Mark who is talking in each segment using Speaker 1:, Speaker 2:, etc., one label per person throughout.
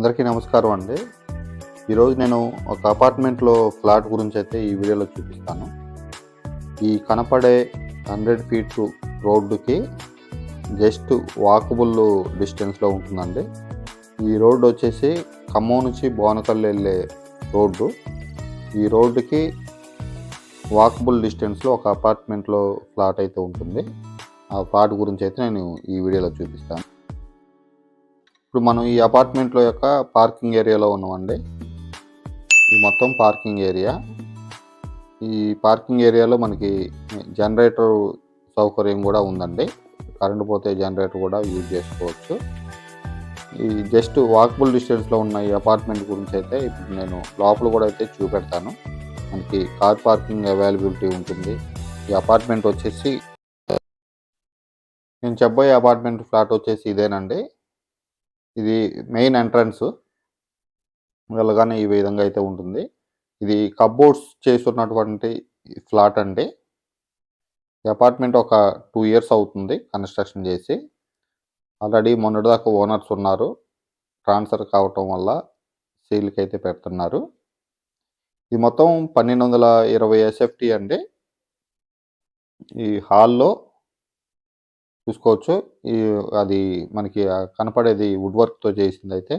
Speaker 1: అందరికీ నమస్కారం అండి. ఈరోజు నేను ఒక అపార్ట్మెంట్లో ఫ్లాట్ గురించి అయితే ఈ వీడియోలో చూపిస్తాను. ఈ కనపడే హండ్రెడ్ ఫీట్ రోడ్డుకి జస్ట్ వాకబుల్ డిస్టెన్స్లో ఉంటుందండి. ఈ రోడ్డు వచ్చేసి ఖమ్మం నుంచి బోనకల్లు వెళ్ళే రోడ్డు. ఈ రోడ్డుకి వాకబుల్ డిస్టెన్స్లో ఒక అపార్ట్మెంట్లో ఫ్లాట్ అయితే ఉంటుంది. ఆ ఫ్లాట్ గురించి అయితే నేను ఈ వీడియోలో చూపిస్తాను. ఇప్పుడు మనం ఈ అపార్ట్మెంట్లో యొక్క పార్కింగ్ ఏరియాలో ఉన్నామండి. ఈ మొత్తం పార్కింగ్ ఏరియా ఈ పార్కింగ్ ఏరియాలో మనకి జనరేటర్ సౌకర్యం కూడా ఉందండి. కరెంటు పోతే జనరేటర్ కూడా యూజ్ చేసుకోవచ్చు. ఈ జస్ట్ వాకబుల్ డిస్టెన్స్లో ఉన్న ఈ అపార్ట్మెంట్ గురించి అయితే ఇప్పుడు నేను లోపల కూడా అయితే చూపెడతాను. మనకి కార్ పార్కింగ్ అవైలబిలిటీ ఉంటుంది. ఈ అపార్ట్మెంట్ వచ్చేసి నేను చెప్పబోయే అపార్ట్మెంట్ ఫ్లాట్ వచ్చేసి ఇదేనండి. ఇది మెయిన్ ఎంట్రన్స్ వెళ్ళగానే ఈ విధంగా అయితే ఉంటుంది. ఇది కబోర్డ్స్ చేస్తున్నటువంటి ఫ్లాట్ అండి. ఈ అపార్ట్మెంట్ ఒక టూ ఇయర్స్ అవుతుంది కన్స్ట్రక్షన్ చేసి. ఆల్రెడీ మొన్నటిదాకా ఓనర్స్ ఉన్నారు. ట్రాన్స్ఫర్ కావటం వల్ల సీల్కి అయితే పెడుతున్నారు. ఇది మొత్తం పన్నెండు వందల ఇరవై ఎస్ఎఫ్టీ అండి. ఈ హాల్లో చూసుకోవచ్చు. ఈ అది మనకి కనపడేది వుడ్ వర్క్తో చేసింది అయితే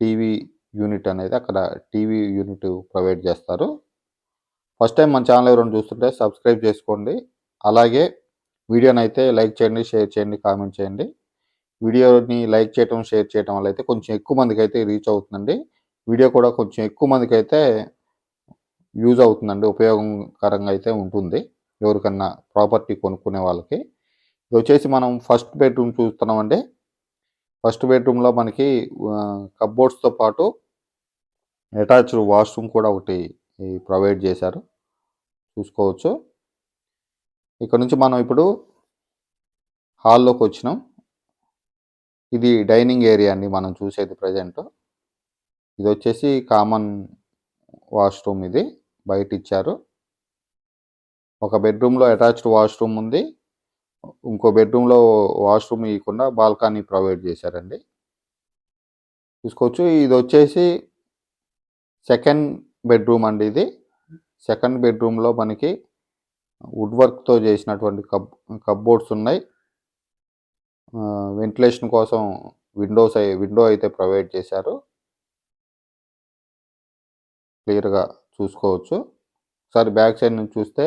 Speaker 1: టీవీ యూనిట్ అనేది అక్కడ టీవీ యూనిట్ ప్రొవైడ్ చేస్తారు. ఫస్ట్ టైం మన ఛానల్ ఎవరైనా చూస్తుంటే సబ్స్క్రైబ్ చేసుకోండి. అలాగే వీడియోని అయితే లైక్ చేయండి షేర్ చేయండి కామెంట్ చేయండి. వీడియోని లైక్ చేయటం షేర్ చేయటం వల్ల అయితే కొంచెం ఎక్కువ మందికి అయితే రీచ్ అవుతుందండి. వీడియో కూడా కొంచెం ఎక్కువ మందికి అయితే యూజ్ అవుతుందండి. ఉపయోగకరంగా అయితే ఉంటుంది. ఎవరికన్నా ప్రాపర్టీ కొనుక్కునే వాళ్ళకి. ఇది వచ్చేసి మనం ఫస్ట్ బెడ్రూమ్ చూస్తున్నామండి. ఫస్ట్ బెడ్రూమ్లో మనకి కబ్బోర్డ్స్తో పాటు అటాచ్డ్ వాష్రూమ్ కూడా ఒకటి ప్రొవైడ్ చేశారు. చూసుకోవచ్చు. ఇక్కడ నుంచి మనం ఇప్పుడు హాల్లోకి వచ్చినాం. ఇది డైనింగ్ ఏరియా అండి మనం చూసేది ప్రజెంట్ ఇది వచ్చేసి కామన్ వాష్రూమ్ ఇది బయట ఇచ్చారు ఒక బెడ్రూమ్లో అటాచ్డ్ వాష్రూమ్ ఉంది. ఇంకో బెడ్రూమ్లో వాష్రూమ్ ఇవ్వకుండా బాల్కనీ ప్రొవైడ్ చేశారండి. చూసుకోవచ్చు ఇది వచ్చేసి సెకండ్ బెడ్రూమ్ అండి ఇది. సెకండ్ బెడ్రూమ్లో మనకి వుడ్ వర్క్తో చేసినటువంటి కబ్ కబ్బోర్డ్స్ ఉన్నాయి. వెంటిలేషన్ కోసం విండోస్ విండో అయితే ప్రొవైడ్ చేశారు. క్లియర్గా చూసుకోవచ్చు. ఒకసారి బ్యాక్ సైడ్ నుంచి చూస్తే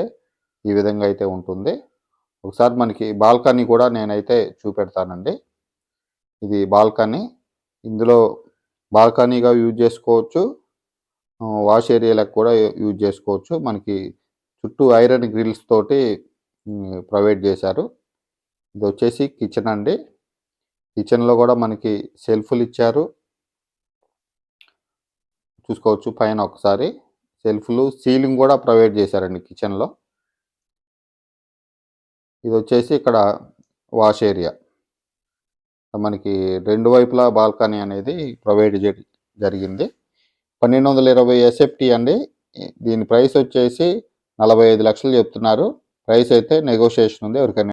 Speaker 1: ఈ విధంగా అయితే ఉంటుంది. ఒకసారి మనకి బాల్కనీ కూడా నేనైతే చూపెడతానండి. ఇది బాల్కనీ. ఇందులో బాల్కనీగా యూజ్ చేసుకోవచ్చు. వాష్ ఏరియాలకు కూడా యూజ్ చేసుకోవచ్చు. మనకి చుట్టూ ఐరన్ గ్రిల్స్ తోటి ప్రొవైడ్ చేశారు. ఇది వచ్చేసి కిచెన్ అండి. కిచెన్లో కూడా మనకి సెల్ఫ్లు ఇచ్చారు. చూసుకోవచ్చు పైన ఒకసారి. సెల్ఫ్లు సీలింగ్ కూడా ప్రొవైడ్ చేశారండి కిచెన్లో. ఇది వచ్చేసి ఇక్కడ వాష్ ఏరియా. మనకి రెండు వైపులా బాల్కనీ అనేది ప్రొవైడ్ జరిగింది. పన్నెండు వందల ఇరవై ఎస్ఎఫ్టీ అండి. దీని ప్రైస్ వచ్చేసి నలభై ఐదు లక్షలు చెప్తున్నారు. ప్రైస్ అయితే నెగోషియేషన్ ఉంది. ఎవరికైనా